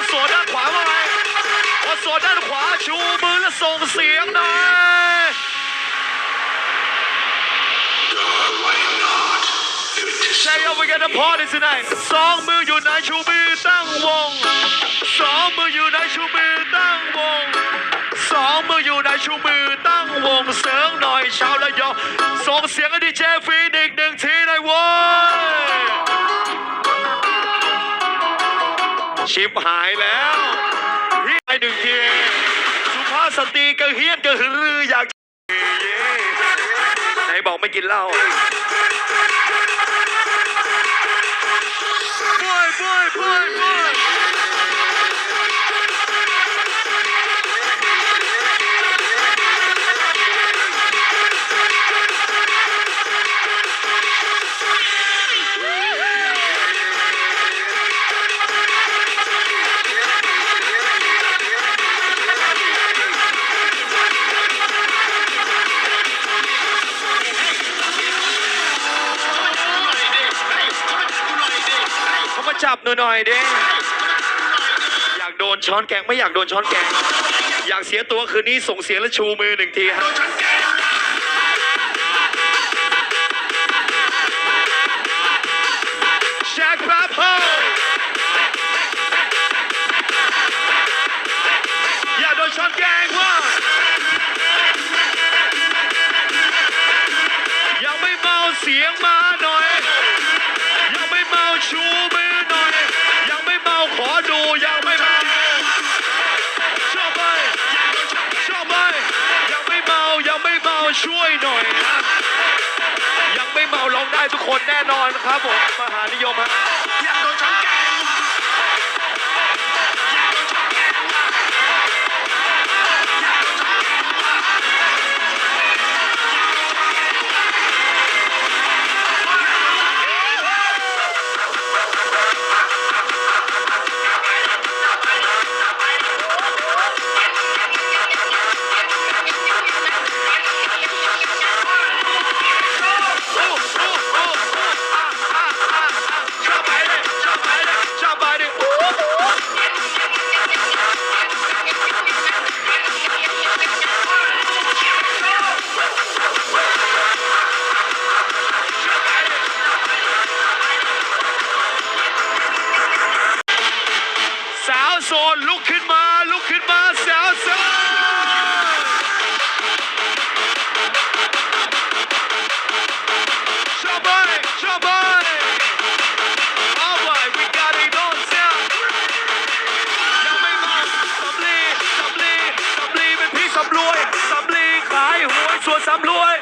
วาว่าไงคนดด้านขวาว่าไงคนโสวดด้านขวาชูมือและส่งเสียงหน่อย Say yo, we got a party tonight สองมืออยู่ไหนชูมือตั้งวงสองมืออยู่ไหนชูมือตั้งวงสองมืออยู่ไหนชูมือตั้งวงเสียงหน่อยชาวระยองส่งเสียงให้ดีเจฟี ชิปหายแล้วเฮียหนึ่งทีสุภาพสตรีกระเฮียนกระหือรืออยากเย้ไหนบอกไม่กินเหล้า Boy, boy, boy, boy. จับหนูหน่อยดิอยากโดนช้อนแกงไม่อยากโดนช้อนแกง อยากเสียตัวคืนนี้ส่งเสียงและชูมือหนึ่งทีฮะแจ็คแป๊บโฮอยากโดนช้อนแกงว่ะยังไม่เมาเสียงมาหน่อย ช่วยหน่อยนะยังไม่เมาร้องได้ทุกคนแน่นอนครับผมมหานิยมฮะ โซนลุกขึ้นมาลุกขึ้นมาสาวสาวชอบไปชอบไป All right we got it on sound ยังไม่มาสำลีสำลีสำลีเป็นพี่สำรวยสำลีขายหวยส่วนสำรวย